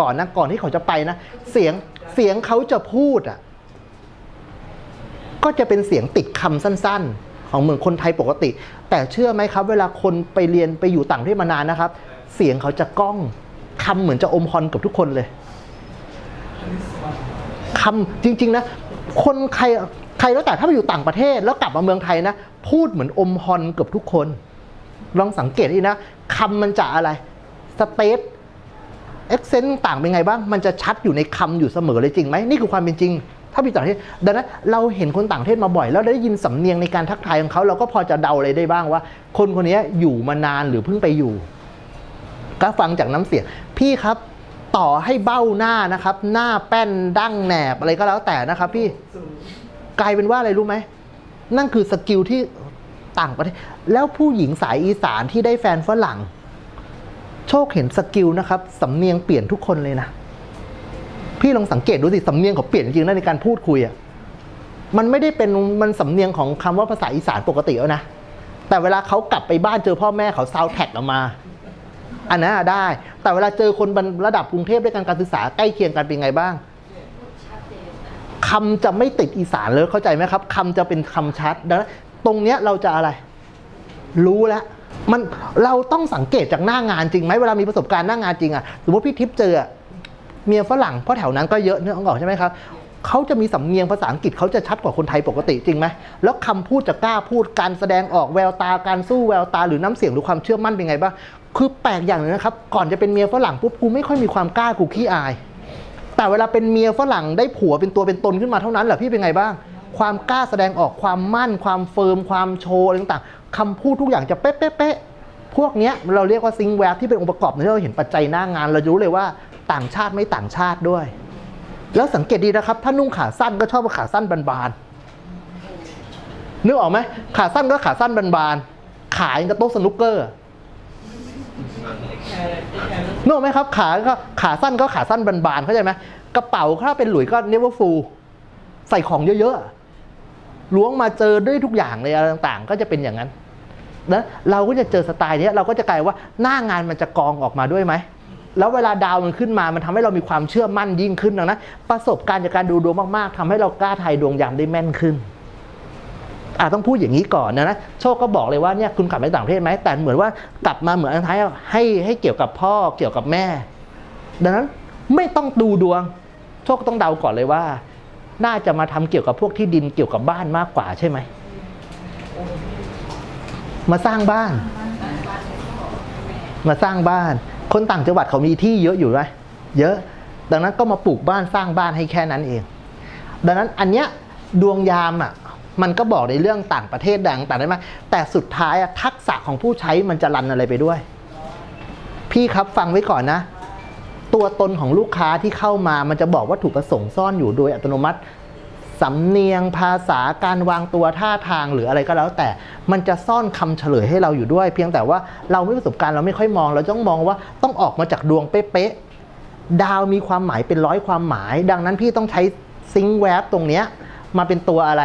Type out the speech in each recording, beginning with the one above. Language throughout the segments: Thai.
ก่อนนะก่อนที่เขาจะไปนะเสียงเสียงเขาจะพูดอะก็จะเป็นเสียงติดคำสั้น ๆ ของเหมือนคนไทยปกติ แต่เชื่อไหมครับ เวลาคนไปเรียนไปอยู่ต่างประเทศมานานนะครับ เสียงเขาจะก้องคำเหมือนจะอมฮอนกับทุกคนเลยคำจริง ๆ นะ คนใครใครแล้วแต่ถ้าไปอยู่ต่างประเทศแล้วกลับมาเมืองไทยนะ พูดเหมือนอมฮอนเกือบทุกคน ลองสังเกตดีนะคำมันจะอะไรสเตท เอ็กเซนต์ต่างเป็นไงบ้าง มันจะชัดอยู่ในคำอยู่เสมอเลยจริงไหมนี่คือความเป็นจริง ถ้าไปต่างประเทศดังนั้นเราเห็นคนต่างประเทศมาบ่อย แล้วได้ยินสำเนียงในการทักทายของเขาเราก็พอจะเดาอะไรได้บ้างว่า คนคนนี้อยู่มานานหรือเพิ่งไปอยู่ ก็ฟังจากน้ำเสียง พี่ครับต่อให้เบ้าหน้านะครับ หน้าแป้นดั้งแหนบอะไรก็แล้วแต่นะครับ พี่กลายเป็นว่าอะไรรู้ไหมนั่นคือสกิลที่ต่างประเทศ แล้วผู้หญิงสายอีสานที่ได้แฟนฝรั่ง โชคเห็นสกิลนะครับสำเนียงเปลี่ยนทุกคนเลยนะ พี่ลองสังเกตดูสิสำเนียงเขาเปลี่ยนจริงๆนะในการพูดคุยอะ่ะมันไม่ได้เป็นมันสำเนียงของคำว่าภาษาอีสานปกติแล้วนะ แต่เวลาเขากลับไปบ้านเจอพ่อแม่เขาซาวแท็กออกมา อันนั้นได้ แต่เวลาเจอคนระดับกรุงเทพด้วยกันการศึกษาใกล้เคียงกันเป็นไงบ้างคำจะไม่ติดอีสานเลยเข้าใจไหมครับคำจะเป็นคำชัดดังนั้นตรงเนี้ยเราจะอะไร รู้แล้ว มันเราต้องสังเกตจากหน้างานจริงไหมเวลามีประสบการณ์หน้างานจริงอะสมมติพี่ทิพย์เจอเมียฝรั่งเพราะแถวนั้นก็เยอะเนื้อออกใช่ไหมครับเขาจะมีสำเนียงภาษาอังกฤษเขาจะชัดกว่าคนไทยปกติจริงไหมแล้วคำพูดจะกล้าพูดการแสดงออกแววตาการสู้แววตาหรือน้ำเสียงหรือความเชื่อมั่นเป็นไงบ้างคือแปลกอย่างหนึงนะครับก่อนจะเป็นเมียฝรั่งปุ๊บกูไม่ค่อยมีความกล้ากูขี้อาย แต่เวลาเป็นเมียฝรั่งได้ผัวเป็นตัวเป็นตนขึ้นมาเท่านั้นแหละพี่เป็นไงบ้าง ความกล้าแสดงออกความมั่น ความเฟิร์มความโชว์อะไรต่าง คำพูดทุกอย่างจะเป๊ะเป๊ะเป๊ะพวกเนี้ยเราเรียกว่าซิงแวบที่เป็นองค์ประกอบที่เราเห็นปัจจัยหน้างาน เรารู้เลยว่าต่างชาติไม่ต่างชาติด้วย แล้วสังเกตดีนะครับ ถ้านุ่งขาสั้นก็ชอบขาสั้นบานๆนึกออกไหมขาสั้นก็ขาสั้นบานๆขาอย่างกับโต๊ะสนุกเกอร์นึกออกไหมครับขาก็ขาสั้นก็ขาสั้นบานๆเข้าใจไหมกระเป๋าถ้าเป็นหลุยก็เนเวอร์ฟูใส่ของเยอะๆล้วงมาเจอด้วยทุกอย่างเลยอะไรต่างๆ ก็จะเป็นอย่างนั้น นะเราก็จะเจอสไตล์นี้เราก็จะกลายว่าหน้างานมันจะกองออกมาด้วยไหมแล้วเวลาดาวมันขึ้นมา มันทำให้เรามีความเชื่อมั่นยิ่งขึ้นดังนั้นประสบการณ์จากการดูดวงมาก ๆทำให้เรากล้าทายดวงยามได้แม่นขึ้นอาต้องพูดอย่างนี้ก่อนนะนะโชคก็บอกเลยว่าเนี่ยคุณกลับไปต่างประเทศไหมแต่เหมือนว่ากลับมาเหมือนอันท้ายให้ให้เกี่ยวกับพ่อเกี่ยวกับแม่ ดังนั้นไม่ต้องดูดวง โชคต้องเดาก่อนเลยว่า น่าจะมาทำเกี่ยวกับพวกที่ดินเกี่ยวกับบ้านมากกว่าใช่ไหม มาสร้างบ้าน มาสร้างบ้าน คนต่างจังหวัดเขามีที่เยอะอยู่ไหมเยอะ ดังนั้นก็มาปลูกบ้านสร้างบ้านให้แค่นั้นเอง ดังนั้นอันเนี้ยดวงยามอะมันก็บอกในเรื่องต่างประเทศดังต่างได้ไหมแต่สุดท้ายอะทักษะของผู้ใช้มันจะรันอะไรไปด้วย พี่ครับฟังไว้ก่อนนะ ตัวตนของลูกค้าที่เข้ามามันจะบอกว่าถูกประสงค์ซ่อนอยู่โดยอัตโนมัติสำเนียงภาษาการวางตัวท่าทางหรืออะไรก็แล้วแต่ มันจะซ่อนคำเฉลยให้เราอยู่ด้วย เพียงแต่ว่าเราไม่มีประสบการณ์เราไม่ค่อยมอง เราต้องมองว่าต้องออกมาจากดวงเป๊ะๆดาวมีความหมายเป็นร้อยความหมาย ดังนั้นพี่ต้องใช้ซิงค์แวบตรงเนี้ยมาเป็นตัวอะไร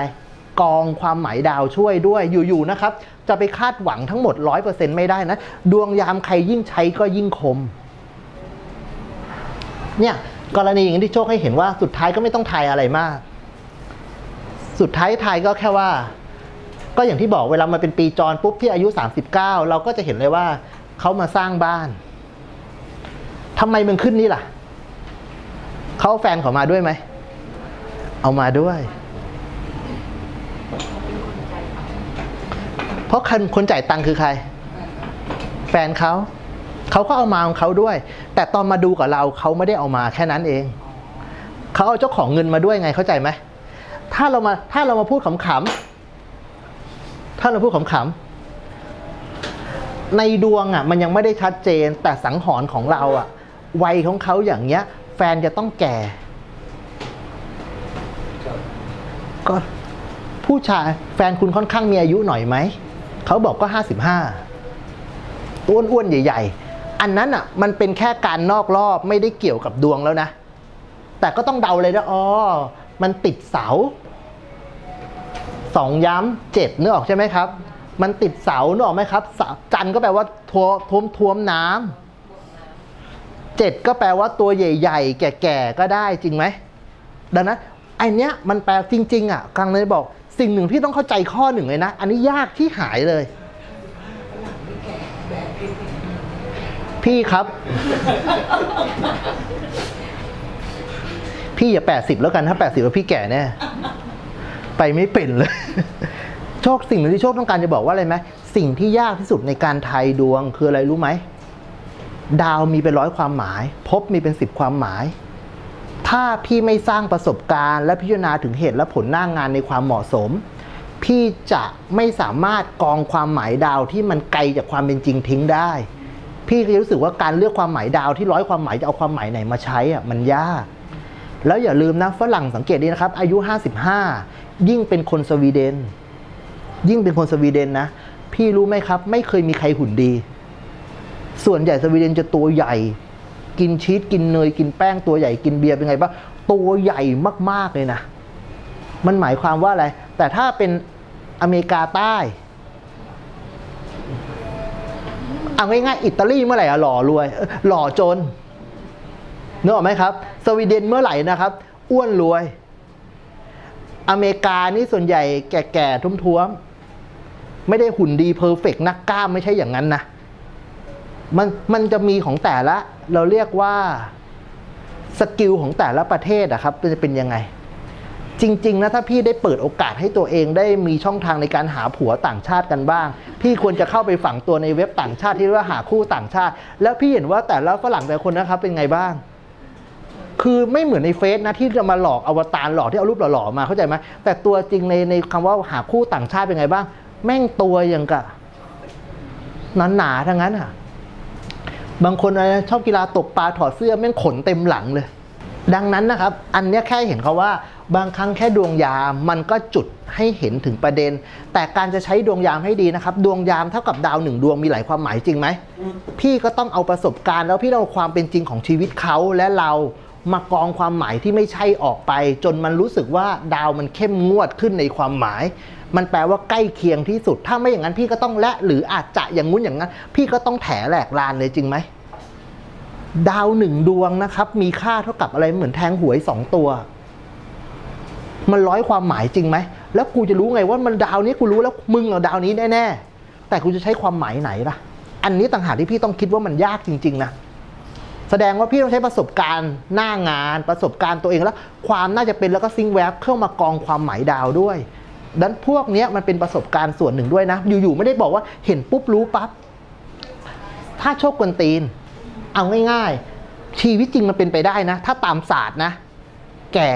กองความหมายดาวช่วยด้วยอยู่ๆนะครับ จะไปคาดหวังทั้งหมดร้อยเปอร์เซ็นต์ไม่ได้นะ ดวงยามใครยิ่งใช้ก็ยิ่งคม เนี่ยกรณีอย่างนี้ที่โชคให้เห็นว่าสุดท้ายก็ไม่ต้องทายอะไรมาก สุดท้ายทายก็แค่ว่า ก็อย่างที่บอกเวลามาเป็นปีจรปุ๊บที่อายุ 39 เราก็จะเห็นเลยว่าเขามาสร้างบ้านทำไมมันขึ้นนี่ล่ะเขาเอาแฟนเขามาด้วยไหม เอามาด้วย เพราะคนคนจ่ายตังค์คือใคร แฟนเขา เขาก็เอามาของเขาด้วย แต่ตอนมาดูกับเราเขาไม่ได้เอามาแค่นั้นเอง เขาเอาเจ้าของเงินมาด้วยไงเข้าใจไหม ถ้าเรามาถ้าเรามาพูดขำๆ ถ้าเราพูดขำๆในดวงอะ มันยังไม่ได้ชัดเจนแต่สังหรณ์ของเราอะ วัยของเขาอย่างเงี้ย แฟนจะต้องแก่ ก็ผู้ชายแฟนคุณค่อนข้างมีอายุหน่อยไหม เขาบอกก็ห้าสิบห้าอ้วนๆ ใหญ่ ๆ อันนั้นอะ มันเป็นแค่การนอกรอบไม่ได้เกี่ยวกับดวงแล้วนะ แต่ก็ต้องเดาเลยนะอ๋อมันติดเสา สองย้ำเจ็ดนึกออกใช่ไหมครับ มันติดเสานึกออกไหมครับ จันก็แปลว่าทัวทวมทวมน้เจ็ดก็แปลว่าตัวใหญ่ๆ แก่ๆ ก็ได้จริงไหม ดังนั้นไอเนี้ยมันแปลจริง ๆ อะกลางเลยบอกสิ่งหนึ่งที่ต้องเข้าใจข้อหนึ่งเลยนะ อันนี้ยากที่หายเลย พี่ครับ พี่อย่าแปดสิบแล้วกันถ้าแปดสิบแล้วพี่แก่แน่ ไปไม่เป็นเลย โชคสิ่งหนึ่งที่โชคต้องการจะบอกว่าอะไรไหมสิ่งที่ยากที่สุดในการทายดวงคืออะไรรู้ไหมดาวมีเป็นร้อยความหมาย พบมีเป็นสิบความหมาย ถ้าพี่ไม่สร้างประสบการณ์ และพิจารณาถึงเหตุและผลหน้างงานในความเหมาะสม พี่จะไม่สามารถกองความหมายดาวที่มันไกลจากความเป็นจริงทิ้งได้ พี่ก็รู้สึกว่าการเลือกความหมายดาวที่ร้อยความหมายจะเอาความหมายไหนมาใช้อะมันยาก แล้วอย่าลืมนะฝรั่งสังเกตดีนะครับ อายุ 55 ยิ่งเป็นคนสวีเดน ยิ่งเป็นคนสวีเดนนะ พี่รู้ไหมครับ ไม่เคยมีใครหุ่นดี ส่วนใหญ่สวีเดนจะตัวใหญ่ กินชีสกินเนยกินแป้งตัวใหญ่กินเบียร์เป็นไงบ้างตัวใหญ่มากๆเลยนะ มันหมายความว่าอะไร แต่ถ้าเป็นอเมริกาใต้เอาง่ายๆอิตาลีเมื่อไหร่อะหล่อรวยอ้ยหล่อจนนึกออกไหมครับ วีเดนเมื่อไหร่นะครับ อ้วนรวย อเมริกานี่ส่วนใหญ่แก่ๆทุ้มๆไม่ได้หุ่นดีเพอร์เฟกนักกล้ามไม่ใช่อย่างนั้นนะมันมันจะมีของแต่ละ เราเรียกว่าสกิลของแต่ละประเทศอะครับจะเป็นยังไง จริง ๆ นะ ถ้าพี่ได้เปิดโอกาสให้ตัวเองได้มีช่องทางในการหาผัวต่างชาติกันบ้าง พี่ควรจะเข้าไปฝังตัวในเว็บต่างชาติที่เรียกว่าหาคู่ต่างชาติ แล้วพี่เห็นว่าแต่ละฝรั่งแต่คนนะครับเป็นไงบ้าง คือไม่เหมือนในเฟซนะที่จะมาหลอกอวตารหลอกที่เอารูปหล่อๆมาเข้าใจไหมแต่ตัวจริงในในคำว่าหาคู่ต่างชาติเป็นไงบ้าง แม่งตัวอย่างกะหนาๆทั้งนั้นอะ บางคนอะไรนะชอบกีฬาตกปลาถอดเสื้อแม่งขนเต็มหลังเลย ดังนั้นนะครับ อันนี้แค่เห็นเขาว่าบางครั้งแค่ดวงยามมันก็จุดให้เห็นถึงประเด็น แต่การจะใช้ดวงยามให้ดีนะครับ ดวงยามเท่ากับดาวหนึ่งดวงมีหลายความหมายจริงไหมพี่ก็ต้องเอาประสบการณ์แล้วพี่ต้องเอาความเป็นจริงของชีวิตเขาและเรา มากองความหมายที่ไม่ใช่ออกไป จนมันรู้สึกว่าดาวมันเข้มงวดขึ้นในความหมาย มันแปลว่าใกล้เคียงที่สุด ถ้าไม่อย่างนั้นพี่ก็ต้องและหรืออาจจะอย่างงู้นอย่างนั้น พี่ก็ต้องแถแหลกลานเลยจริงไหมดาวหนึ่งดวงนะครับ มีค่าเท่ากับอะไรเหมือนแทงหวยสองตัว มันร้อยความหมายจริงไหมแล้วกูจะรู้ไงว่ามันดาวนี้กูรู้แล้วมึงเอาดาวนี้แน่ๆแต่กูจะใช้ความหมายไหนล่ะ อันนี้ต่างหากที่พี่ต้องคิดว่ามันยากจริง ๆ นะ แสดงว่าพี่ต้องใช้ประสบการณ์หน้างานประสบการณ์ตัวเองแล้ว ความน่าจะเป็นแล้วก็ซิงแวบเข้ามากองความหมายดาวด้วยดังนั้นพวกนี้มันเป็นประสบการณ์ส่วนหนึ่งด้วยนะ อยู่ๆไม่ได้บอกว่าเห็นปุ๊บรู้ปั๊บถ้าโชคกวนตีน เอาง่ายๆ ชีวิตจริงมันเป็นไปได้นะ ถ้าตามศาสตร์นะ แก่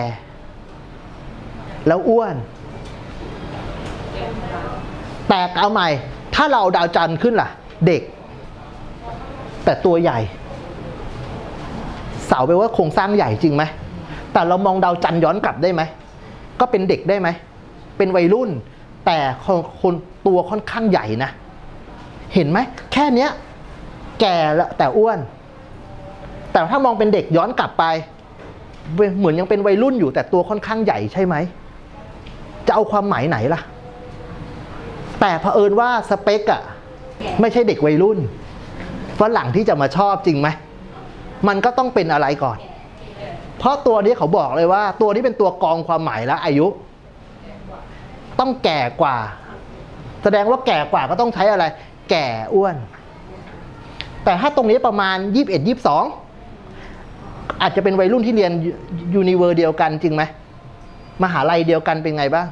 แล้วอ้วน แต่เอาใหม่ ถ้าเราดาวจันทร์ขึ้นล่ะ เด็ก แต่ตัวใหญ่ เสาไปลว่าโครงสร้างใหญ่จริงไหมแต่เรามองดาวจันทร์ย้อนกลับได้ไหมก็เป็นเด็กได้ไหมเป็นวัยรุ่น แต่คนคนตัวค่อนข้างใหญ่นะ เห็นไหมแค่เนี้ยแก่แล้วแต่อ้วน แต่ถ้ามองเป็นเด็กย้อนกลับไป เหมือนยังเป็นวัยรุ่นอยู่แต่ตัวค่อนข้างใหญ่ใช่ไหมจะเอาความหมายไหนล่ะ แต่เผอิญว่าสเปคอะไม่ใช่เด็กวัยรุ่นฝรั่งที่จะมาชอบจริงไหม มันก็ต้องเป็นอะไรก่อน เพราะตัวนี้เขาบอกเลยว่า ตัวนี้เป็นตัวกองความหมายแล้วอายุ ต้องแก่กว่า แสดงว่าแก่กว่าก็ต้องใช้อะไร แก่อ้วน แต่ถ้าตรงนี้ประมาณ 21 22 อาจจะเป็นวัยรุ่นที่เรียนยูนิเวอร์เดียวกันจริงไหมมหาลัยเดียวกันเป็นไงบ้าง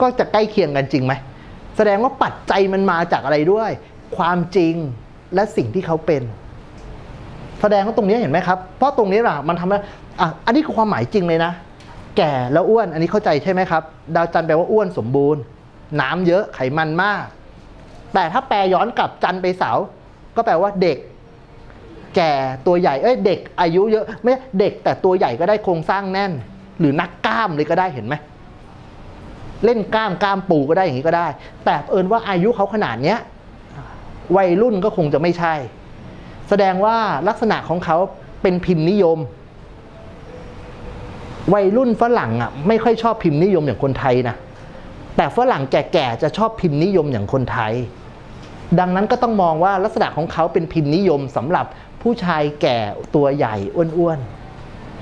ก็จะใกล้เคียงกันจริงไหม แสดงว่าปัจจัยมันมาจากอะไรด้วย ความจริงและสิ่งที่เขาเป็น แสดงว่าตรงนี้เห็นไหมครับ เพราะตรงนี้ล่ะมันทำให้อะอันนี้คือความหมายจริงเลยนะ แก่แล้วอ้วนอันนี้เข้าใจใช่ไหมครับ ดาวจันทร์แปลว่าอ้วนสมบูรณ์ น้ำเยอะไขมันมาก แต่ถ้าแปลย้อนกลับจันทร์ไปเสาก็แปลว่าเด็ก แก่ตัวใหญ่เอ้ยเด็กอายุเยอะไม่เด็กแต่ตัวใหญ่ก็ได้โครงสร้างแน่น หรือนักกล้ามเลยก็ได้เห็นไหมเล่นกล้ามกล้ามปูก็ได้อย่างนี้ก็ได้ แต่เอิญว่าอายุเขาขนาดเนี้ยวัยรุ่นก็คงจะไม่ใช่ แสดงว่าลักษณะของเขาเป็นพิมพ์นิยม วัยรุ่นฝรั่งอะไม่ค่อยชอบพิมพ์นิยมอย่างคนไทยนะแต่ฝรั่งแก่ๆจะชอบพิมพ์นิยมอย่างคนไทย ดังนั้นก็ต้องมองว่าลักษณะของเขาเป็นพิมพ์นิยมสำหรับผู้ชายแก่ตัวใหญ่อ้วน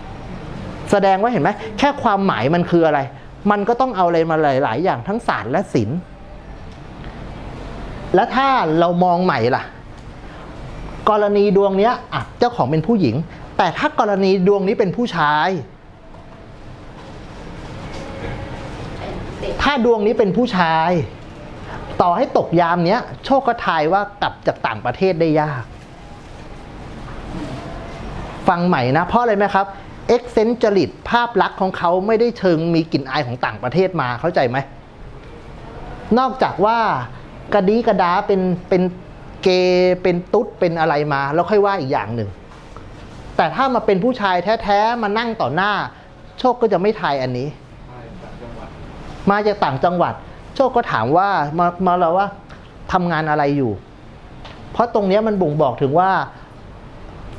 ๆแสดงว่าเห็นไหมแค่ความหมายมันคืออะไร มันก็ต้องเอาอะไรมาหลาย ๆ อย่างทั้งศาสตร์และศิลป์แล้วถ้าเรามองใหม่ล่ะ กรณีดวงเนี้ยอะเจ้าของเป็นผู้หญิง แต่ถ้ากรณีดวงนี้เป็นผู้ชาย ถ้าดวงนี้เป็นผู้ชาย ต่อให้ตกยามเนี้ย โชคก็ทายว่ากลับจากต่างประเทศได้ยาก ฟังใหม่นะ เพราะอะไรไหมครับเอ็กเซนจริตภาพลักษณ์ของเขาไม่ได้เชิงมีกลิ่นอายของต่างประเทศมาเข้าใจไหม นอกจากว่ากระดีกระดาเป็นเป็น เกย์เป็นตุ๊ดเป็นอะไรมาแล้วค่อยว่าอีกอย่างหนึ่ง แต่ถ้ามาเป็นผู้ชายแท้ๆมานั่งต่อหน้า โชคก็จะไม่ทายอันนี้ มาจากต่างจังหวัด โชคก็ถามว่ามามาแล้วว่าทำงานอะไรอยู่ เพราะตรงเนี้ยมันบ่งบอกถึงว่า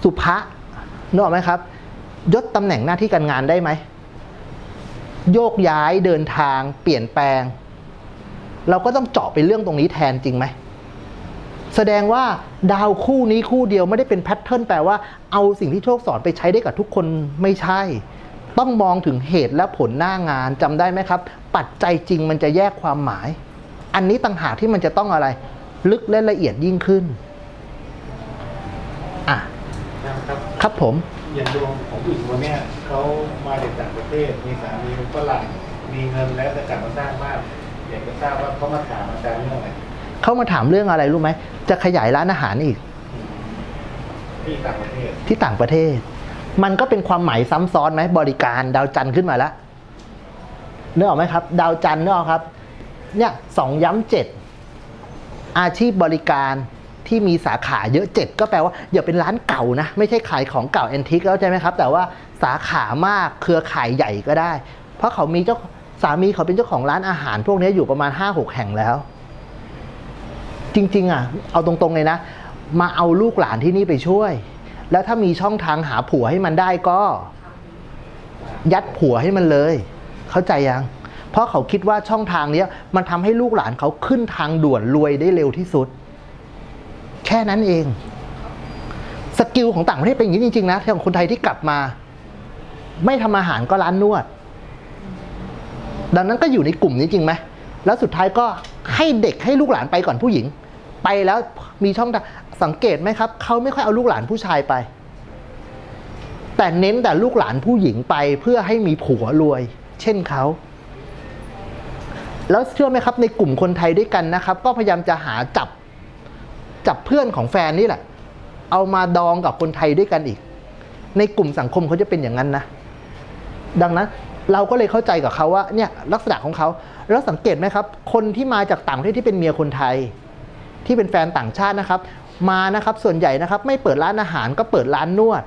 สุภะนึกออกไหมครับยศตำแหน่งหน้าที่การงานได้ไหมโยกย้ายเดินทางเปลี่ยนแปลง เราก็ต้องเจาะไปเรื่องตรงนี้แทนจริงไหม แสดงว่าดาวคู่นี้คู่เดียวไม่ได้เป็นแพทเทิร์นแปลว่าเอาสิ่งที่โชคสอนไปใช้ได้กับทุกคนไม่ใช่ ต้องมองถึงเหตุและผลหน้างานจำได้ไหมครับ ปัจจัยจริงมันจะแยกความหมาย อันนี้ต่างหากที่มันจะต้องอะไร ลึกและละเอียดยิ่งขึ้นอะนะครับครับผมอย่างดวงของผู้หญิงคนเนี้ยเขามาจากต่างประเทศ มีสามีเป็นฝรั่งมีเงินแล้วจะกลับมาสร้างบ้านอยากจะทราบว่าเขามาถามอาจารย์เรื่องอะไร เข้ามาถามเรื่องอะไรรู้ไหม จะขยายร้านอาหารอีก ที่ต่างประเทศที่ต่างประเทศ มันก็เป็นความหมายซ้ำซ้อนไหมบริการดาวจันทร์ขึ้นมาแล้วนึกออกไหมครับ ดาวจันทร์นึกออกครับ เนี่ยสองย้ำเจ็ดอาชีพบริการที่มีสาขาเยอะเจ็ดก็แปลว่าอย่าเป็นร้านเก่านะ ไม่ใช่ขายของเก่าแอนทิกแล้วใช่ไหมครับ แต่ว่าสาขามากเครือข่ายใหญ่ก็ได้ เพราะเขามีเจ้าสามีเขาเป็นเจ้าของร้านอาหารพวกนี้อยู่ประมาณห้าหกแห่งแล้ว จริงๆอะเอาตรงๆเลยนะ มาเอาลูกหลานที่นี่ไปช่วย แล้วถ้ามีช่องทางหาผัวให้มันได้ก็ ยัดผัวให้มันเลย เข้าใจยัง เพราะเขาคิดว่าช่องทางเนี้ย มันทำให้ลูกหลานเขาขึ้นทางด่วนรวยได้เร็วที่สุด แค่นั้นเอง สกิลของต่างประเทศเป็นอย่างนี้จริงๆนะของคนไทยที่กลับมา ไม่ทำอาหารก็ร้านนวด ดังนั้นก็อยู่ในกลุ่มนี้จริงไหมแล้วสุดท้ายก็ ให้เด็กให้ลูกหลานไปก่อนผู้หญิง ไปแล้วมีช่องทางสังเกตไหมครับเขาไม่ค่อยเอาลูกหลานผู้ชายไป แต่เน้นแต่ลูกหลานผู้หญิงไปเพื่อให้มีผัวรวย เช่นเขาแล้วเชื่อไหมครับในกลุ่มคนไทยด้วยกันนะครับ ก็พยายามจะหาจับจับเพื่อนของแฟนนี่แหละ เอามาดองกับคนไทยด้วยกันอีก ในกลุ่มสังคมเขาจะเป็นอย่างนั้นนะ ดังนั้นเราก็เลยเข้าใจกับเขาว่าเนี่ยลักษณะของเขา แล้วสังเกตไหมครับ คนที่มาจากต่างประเทศที่เป็นเมียคนไทย ที่เป็นแฟนต่างชาตินะครับ มานะครับส่วนใหญ่นะครับ ไม่เปิดร้านอาหารก็เปิดร้านนวด